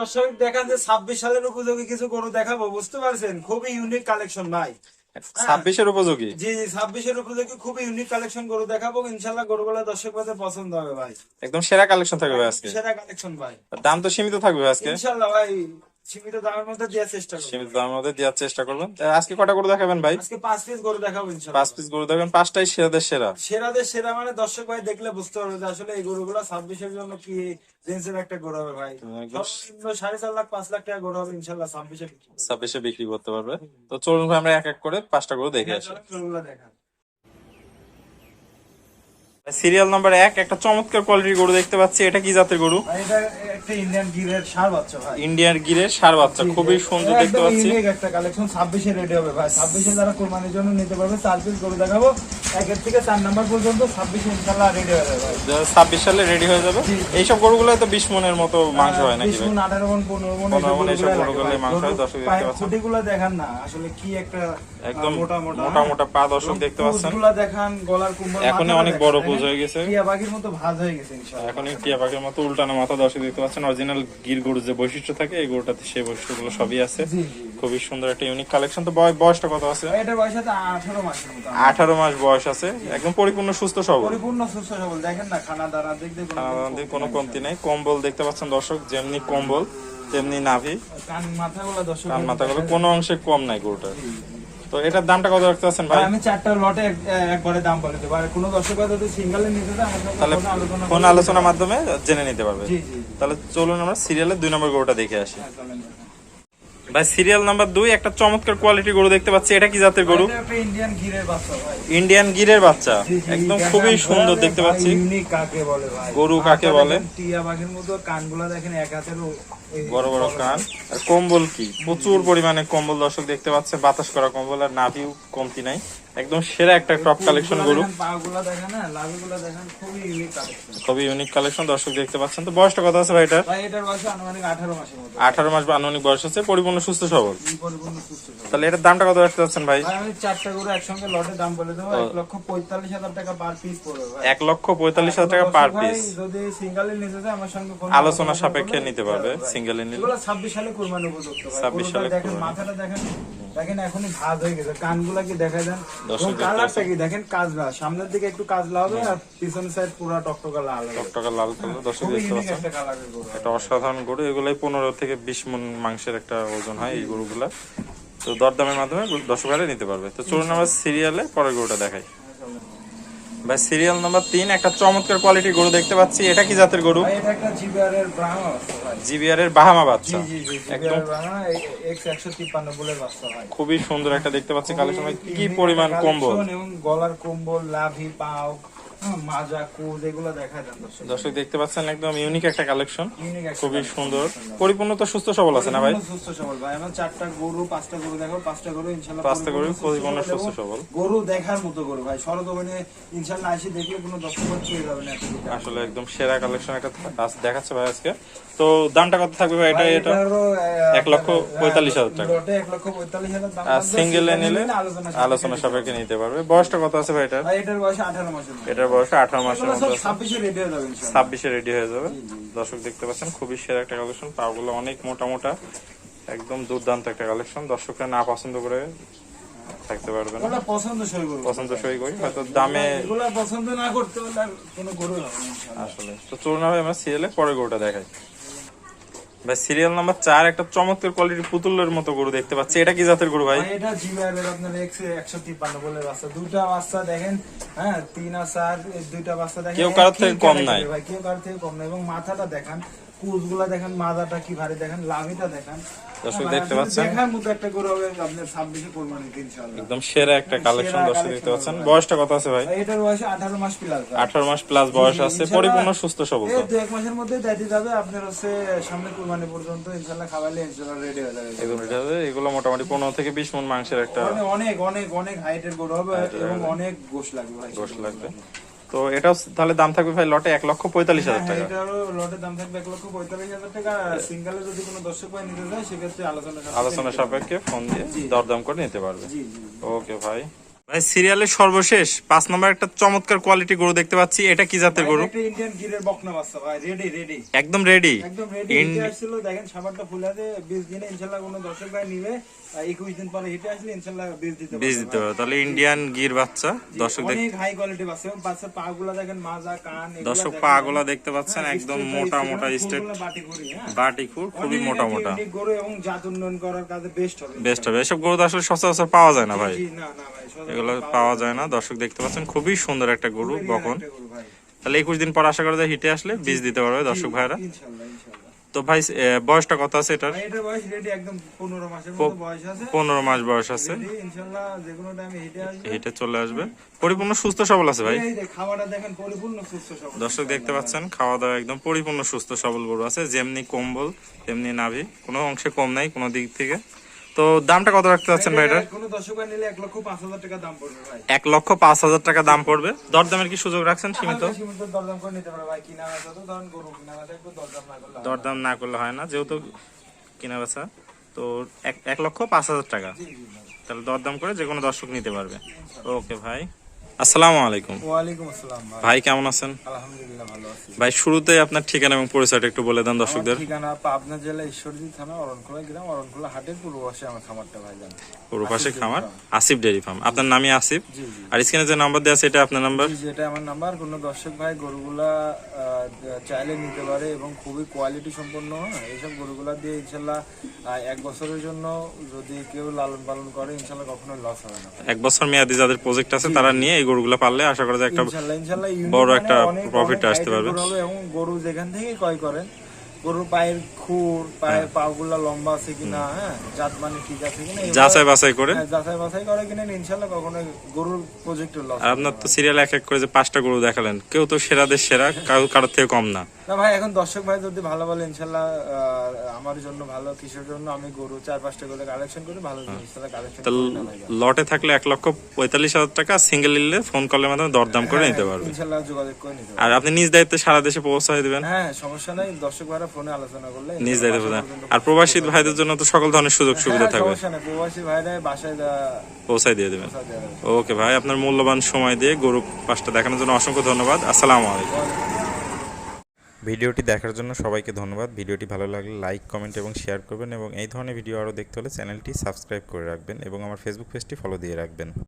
দর্শক দেখান যে ছাব্বিশ সালের উপযোগী কিছু গরু দেখাবো বুঝতে পারছেন? খুবই ইউনিক কালেকশন ভাই। ছাব্বিশের উপযোগী? জি জি ছাব্বিশের উপযোগী খুবই ইউনিক কালেকশন গরু দেখাবো। ইনশাল্লাহ গরুগুলো দর্শক বাজার পছন্দ হবে ভাই। একদম সেরা কালেকশন থাকবে আজকে। সেরা কালেকশন ভাই। দাম তো সীমিত থাকবে আজকে। ইনশাল্লাহ ভাই। সীমিত দামের মধ্যে দেওয়ার চেষ্টা করব। সীমিত দামের মধ্যে দেওয়ার চেষ্টা করবেন। আজকে কটা করে দেখাবেন ভাই? আজকে পাঁচ পিস গরু দেখাবো ইনশাল্লাহ। পাঁচ পিস গরু দেখবেন। পাঁচটাই সেরাদের সেরা। সেরাদের সেরা মানে দর্শক ভাই দেখলে বুঝতে পারবে যে আসলে এই গরুগুলো ছাব্বিশের জন্য কি রেঞ্জের একটা গরু হবে ভাই। সর্বনিম্ন সাড়ে চার লাখ পাঁচ লাখ টাকা গরু হবে ইনশাল্লাহ ছাব্বিশে ছাব্বিশে বিক্রি করতে পারবে। তো চলুন ভাই আমরা এক এক করে পাঁচটা গরু দেখে আসি। গরুগুলো সিরিয়াল নাম্বার এক একটা চমৎকার কোয়ালিটির গরু দেখতে পাচ্ছি। এটা কি জাতের গরু? এটা একটা ইন্ডিয়ান গিরের সার বাচ্চা ভাই। ইন্ডিয়ান গিরের সার বাচ্চা খুবই সুন্দর দেখতে পাচ্ছি। ইউনিক একটা কালেকশন ছাব্বিশে রেডি হবে ভাই। ছাব্বিশে যারা কোরবানির জন্য নিতে পারবে চার পিস গরু দেখাবো। একের থেকে চার নাম্বার পর্যন্ত ছাব্বিশে ইনশাল্লাহ রেডি হয়ে যাবে ভাই। ছাব্বিশ সালে রেডি হয়ে যাবে জি। এইসব গরুগুলো তো বিশ মনের মতো মাংস হয় নাকি বিশ ভাই? মণ, আঠারো মণ, পনেরো 15 মণ এইসব এইসব গরুগুলো মাংস হয়, দর্শক দেখতে পাচ্ছেন। খুঁটিগুলো দেখান না আসলে কি একটা একদম মোটা মোটা। মোটা হ্যাঁ? মোটা পা দর্শক দেখতে পাচ্ছেন। দেখান গলার কুম্বল মাথাটা অনেক বড় তাই হয়ে গেছে। টিয়া পাখির মতো ভাজ হয়ে গেছে ইনশাআল্লাহ। এখন টিয়া পাখির মতো উল্টানো মাথা দর্শক দেখতে পাচ্ছেন অরিজিনাল গির গরুর যে বৈশিষ্ট্য থাকে এই গরুটাতে সেই বৈশিষ্ট্যগুলো সবই আছে। খুবই সুন্দর একটা ইউনিক কালেকশন তো বয়- বয়সটা কত আছে? বয়স আছে আঠারো মাসের আঠারো মাস বয়স আছে। একদম পরিপূর্ণ সুস্থ সবল। পরিপূর্ণ সুস্থ সবল। দেখেন না খানা দানা দিয়ে কোনো খানাদানাদির কোনো কমতি নেই। কম্বল দেখতে পাচ্ছেন দর্শক যেমনি কম্বল তেমনি নাভি। কান মাথাগুলো দর্শক কান মাথাগুলো কোনো অংশে কম নাই গরুটার। তো এটার দামটা কত রাখতে আছেন ভাই আমি চারটা লটে একবারে দাম বলে দেবো। আর কোনো দর্শক যদি সিঙ্গেলে নিতে তাহলে ফোন আলোচনার মাধ্যমে জেনে নিতে পারবে। তাহলে চলুন আমরা সিরিয়ালের দুই নম্বর গরুটা দেখে আসি। হ্যাঁ, ভাই সিরিয়াল নাম্বার দুই একটা চমৎকার কোয়ালিটি গরু দেখতে পাচ্ছি। এটা কি জাতের গরু? ইন্ডিয়ান গিরের বাচ্চা একদম খুবই সুন্দর দেখতে পাচ্ছি। বলে গরু কাকে বলে? টিয়া পাখির মতো কানগুলা দেখেন এক হাতের বড় বড় কান। আর কম্বল কি? প্রচুর পরিমাণে কম্বল দর্শক দেখতে পাচ্ছে। বাতাস করা কম্বল আর নাভিও কমতি নাই। একদম সেরা একটা টপ কালেকশন গরু। দেখেন খুবই ইউনিক কালেকশন দর্শক দেখতে পাচ্ছেন। তো বয়সটা কত আছে ভাই এটার? ভাই এটার বয়স আনুমানিক আঠারো মাস বা আনুমানিক বয়স আছে। পরিপূর্ণ সুস্থ সবল। তাহলে এটার দামটা কত রাখতে চাচ্ছেন ভাই? চারটা করে একসঙ্গে লটের দাম বলে দেবো। এক লক্ষ পঁয়তাল্লিশ হাজার টাকা পার পিস পড়বে এক লক্ষ পঁয়তাল্লিশ হাজার টাকা পার পিস যদি সিঙ্গেলে নিতে চায় আমার সঙ্গে আলোচনা সাপেক্ষে নিতে পারবে। সিঙ্গেলে এগুলো ছাব্বিশ সালে কোরবানি উপযুক্ত ভাই। 26 সালে দেখেন মাথাটা দেখেন দেখেন এখনই ভাজ হয়ে গেছে। কানগুলা কি দেখা যান? কালারটা কি? দেখেন কাজলা। সামনের দিকে একটু কাজলা হবে আর পিছনের সাইড পুরো টকটকা লাল হবে। টাকা লাল কালার দর্শক দেখতে পাচ্ছেন। এটা অসাধারণ গরু। এগুলাই পনেরো থেকে বিশ মন মাংসের একটা ওজন হয় এই গরুগুলা। তো দরদামের মাধ্যমে দর্শক নিতে পারবে। তো চলুন আমরা সিরিয়ালে পরের গরুটা দেখাই। ভাই সিরিয়াল নাম্বার তিন একটা চমৎকার কোয়ালিটির গরু দেখতে পাচ্ছি। এটা কি জাতের গরু? জিবিআর এর বাহামা বাচ্চা একদম। খুবই সুন্দর একটা দেখতে পাচ্ছি কালের সময় কি পরিমাণ কম্বল? এবং গলার কম্বল লাভি পাও হ্যাঁ, মাজা কুজ এগুলো দেখা যান দর্শক দর্শক দেখতে পাচ্ছেন একদম ইউনিক একটা কালেকশন খুবই সুন্দর। পরিপূর্ণ তো সুস্থ সবল আছে না ভাই? সুস্থ সবল ভাই। আমার চারটা গরু পাঁচটা গরু দেখো পাঁচটা গরু পাঁচটা গরু পরিপূর্ণ সুস্থ সবল। গরু দেখার মতো গরু ভাই। আসি দেখলে কোনো দর্শক পেয়ে যাবে না আসলে একদম সেরা কালেকশন একটা দেখাচ্ছে ভাই আজকে। তো দামটা কত থাকবে ভাই? এটা এটা এক লক্ষ পঁয়তাল্লিশ হাজার টাকা। এক লক্ষ পঁয়তাল্লিশ হাজার দাম আর সিঙ্গেলে নিলে আলোচনা সাপেক্ষে নিতে পারবে। বয়সটা কত আছে ভাই এটার? এটার বয়স আঠারো এটার বয়স আঠারো মাসের আছে ছাব্বিশে রেডি হয়ে যাবে দর্শক দেখতে পাচ্ছেন খুবই সেরা একটা কালেকশন পাগুলো অনেক মোটা মোটা একদম দুর্দান্ত একটা কালেকশন দর্শকরা না পছন্দ করে থাকতে পারবে না। পছন্দ সই করি হয়তো দামে এগুলো পছন্দ না করতে পারলে আর কোনো গরু হবে না ইনশাল্লাহ। আসলে। তো চলুন আমরা সিরিয়ালে পরে গোটা দেখাই। ভাই সিরিয়াল নাম্বার চার একটা চমৎকার কোয়ালিটির পুতুলের মতো গরু দেখতে পাচ্ছি। এটা কি জাতের গরু ভাই? এটা এটা ভাই আপনার একশো তিপ্পান্ন বলে বাচ্চা। দুটা বাচ্চা দেখেন হ্যাঁ তিন আর চার দুইটা বাচ্চা দেখেন। কেউ কারোর থেকে কম নাই। ভাই কেউ কারোর থেকে কম নাই। এবং মাথাটা দেখান কুচগুলা দেখেন মাথাটা কি ভারী দেখেন লাভিটা দেখেন। দর্শক হ্যাঁ, দেখতে পাচ্ছেন? দেখার মতো একটা গরু হবে আপনার ছাব্বিশে কোরবানি ইনশাল্লাহ একদম সেরা একটা কালেকশন দর্শক দেখতে পাচ্ছেন। বয়সটা কত আছে ভাই? এটার বয়স আঠারো মাস প্লাস আঠারো মাস প্লাস বয়স আছে। পরিপূর্ণ সুস্থ সবল তো এই দু এক মাসের মধ্যে যাবে। আপনার হচ্ছে সামনে কোরবানি পর্যন্ত ইনশাল্লাহ খাওয়ালে ইনশাল্লাহ রেডি হয়ে যাবে। একদম হবে, এগুলো মোটামুটি পনেরো থেকে বিশ মন মাংসের একটা মানে অনেক অনেক অনেক হাইটের গরু হবে এবং অনেক গোশ লাগবে ভাই। গোশ লাগবে। তো এটাও তাহলে দাম থাকবে ভাই লটে এক লক্ষ পঁয়তাল্লিশ হাজার টাকা টাকা। এটারও লটে দাম থাকবে এক লক্ষ পঁয়তাল্লিশ হাজার টাকা। সিঙ্গেলে যদি কোনো দর্শক ভাই নিতে চায় সেক্ষেত্রে আলোচনা সাপেক্ষে আলোচনা সাপেক্ষে ফোন দিয়ে দরদাম করে নিতে পারবে। জি জি। ওকে ভাই। ভাই সিরিয়ালের সর্বশেষ পাঁচ নম্বর একটা চমৎকার কোয়ালিটি গরু দেখতে পাচ্ছি। এটা কি জাতের গরু? ইন্ডিয়ান গিরের বকনা বাচ্চা ভাই রেডি রেডি একদম রেডি একদম রেডি হিটে আসছিল দেখেন সাবারটা ফুলে আছে বিশ দিনে ইনশাল্লাহ কোনো দর্শক ভাই নিবে। একুশ দিন পরে হিটে আসলে ইনশাল্লাহ বীজ দিতে বীজ দিতে হবে। তাহলে ইন্ডিয়ান গির বাচ্চা দর্শক দেখ অনেক হাই কোয়ালিটি বাচ্চা এবং বাচ্চার পা গুলা দেখেন মাজা কান দর্শক দেখেন। দেখতে পাচ্ছেন হ্যাঁ, একদম মোটা মোটা স্টেট বাটি হ্যাঁ। খুর খুবই মোটা গরু এবং জাত উন্নয়ন করার কাজে বেস্ট হবে। বেস্ট হবে। এসব গরু আসলে সচরাচর পাওয়া যায় না ভাই। না না ভাই সচরাচর এগুলো পাওয়া যায় না। দর্শক দেখতে পাচ্ছেন খুবই সুন্দর একটা গরু বকন। ভাই। তাহলে একুশ দিন পর আশা করা যায় হিটে আসলে বীজ দিতে পারবে দর্শক ভাইরা। তো ভাই বয়সটা কত আছে এটার? ভাই, এটার বয়স ready একদম 15 মাসের মতো বয়স আছে। পনেরো মাস বয়স আছে। Ready, ইনশাল্লাহ, যেকোনো time এ হেঁটে হিটে চলে আসবে। পরিপূর্ণ সুস্থ সবল আছে ভাই। দর্শক দেখতে পাচ্ছেন খাওয়া দাওয়া একদম পরিপূর্ণ সুস্থ সবল গরু আছে। যেমনি কম্বল তেমনি নাভি। কোনো অংশে কম নাই কোনো দিক থেকে। তো দামটা কত রাখতে চাচ্ছেন ভাই এটা? কোনো দর্শক নিলে এক লক্ষ পাঁচ হাজার টাকা দাম পড়বে ভাই। এক লক্ষ পাঁচ হাজার টাকা দাম পড়বে। দরদামের কি সুযোগ রাখছেন সীমিত? সীমিত দরদাম করে নিতে পারে ভাই কিনা বেচা তো ধরেন গরু কিনা বেচা একটু দরদাম না করলে দরদাম না করলে হয় না যেহেতু কিনা বেচা তো এক লক্ষ পাঁচ হাজার টাকা। তাহলে দরদাম করে যে কোনো দর্শক নিতে পারবে। ওকে ভাই। আসসালামু আলাইকুম। ওয়ালাইকুম আসসালাম ভাই। কেমন আছেন? আলহামদুলিল্লাহ ভালো আছি। ভাই শুরুতে আপনার ঠিকানা এবং পরিচয়টা একটু বলে দেন দর্শকদের। ঠিকানা পাবনা জেলা ঈশ্বরদী থানা অরণখোলা গ্রাম অরণখোলা হাটের পূর্ব পাশে আমার খামারটা ভাই জান পুরো পাশে খামার আসিফ ডেয়ারি ফার্ম। আপনার নামই আসিফ? আর স্ক্রিনে যে নাম্বার দেওয়া আছে এটা আপনার নাম্বার? জি, যেটা আমার নাম্বার। কোনো দর্শক ভাই গরুগুলা চাইলে নিতে পারে এবং খুবই কোয়ালিটি সম্পন্ন হ্যাঁ, এইসব গরুগুলা দিয়ে ইনশাল্লাহ এক বছরের জন্য যদি কেউ লালন পালন করে ইনশাল্লাহ কখনো লস হবে না। এক বছর মেয়াদি যাদের প্রজেক্ট আছে তারা নিয়ে এই গরুগুলো পারলে আশা করা যায় একটা বড় একটা প্রফিট আসতে পারবে। এবং গরু যেখান থেকে ক্রয় করেন গরুর পায়ের খুর হ্যাঁ। পায়ের পাগুলা লম্বা আছে কিনা হ্যাঁ? জাত মানে ঠিক আছে কিনা যাচাই বাছাই করে। হ্যাঁ, যাচাই বাছাই করে কিনা ইনশাল্লাহ কখনো গরুর প্রজেক্টের লস আপনার তো সিরিয়াল এক এক করে যে পাঁচটা গরু দেখালেন কেউ তো সেরাদের সেরা কারও কারোর থেকে কম না। না ভাই এখন দর্শক ভাই যদি ভালো বলে ইনশাল্লাহ আমার জন্য ভালো কিসের জন্য আমি গরু চার পাঁচটা করে কালেকশন করি ভালো তাহলে কালেকশন লটে থাকলে এক লক্ষ পঁয়তাল্লিশ হাজার টাকা সিঙ্গেল নিলে ফোন কলের মাধ্যমে দরদাম করে নিতে পারবে। ইনশাল্লাহ যোগাযোগ করে নিতে আর আপনি নিজ দায়িত্বে সারা দেশে পৌঁছায় দিবেন? হ্যাঁ সমস্যা নাই দর্শক ভাইরা ফোনে আলোচনা করলে নিজ দায়িত্বে প্রদান। আর প্রবাসী ভাইদের জন্য তো সকল ধরনের সুযোগ সুবিধা হ্যাঁ, থাকবে প্রবাসী ভাইরা বাসায় পৌঁছায় দিয়ে দেবেন। ওকে ভাই আপনার মূল্যবান সময় দিয়ে গরু পাঁচটা দেখানোর জন্য অসংখ্য ধন্যবাদ। আসসালামু আলাইকুম। ভিডিওটি দেখার জন্য সবাইকে ধন্যবাদ। ভিডিওটি ভালো লাগলে লাইক কমেন্ট এবং শেয়ার করবেন এবং এই ধরনের ভিডিও আরও দেখতে হলে চ্যানেলটি সাবস্ক্রাইব করে রাখবেন এবং আমার ফেসবুক পেজটি ফলো দিয়ে রাখবেন।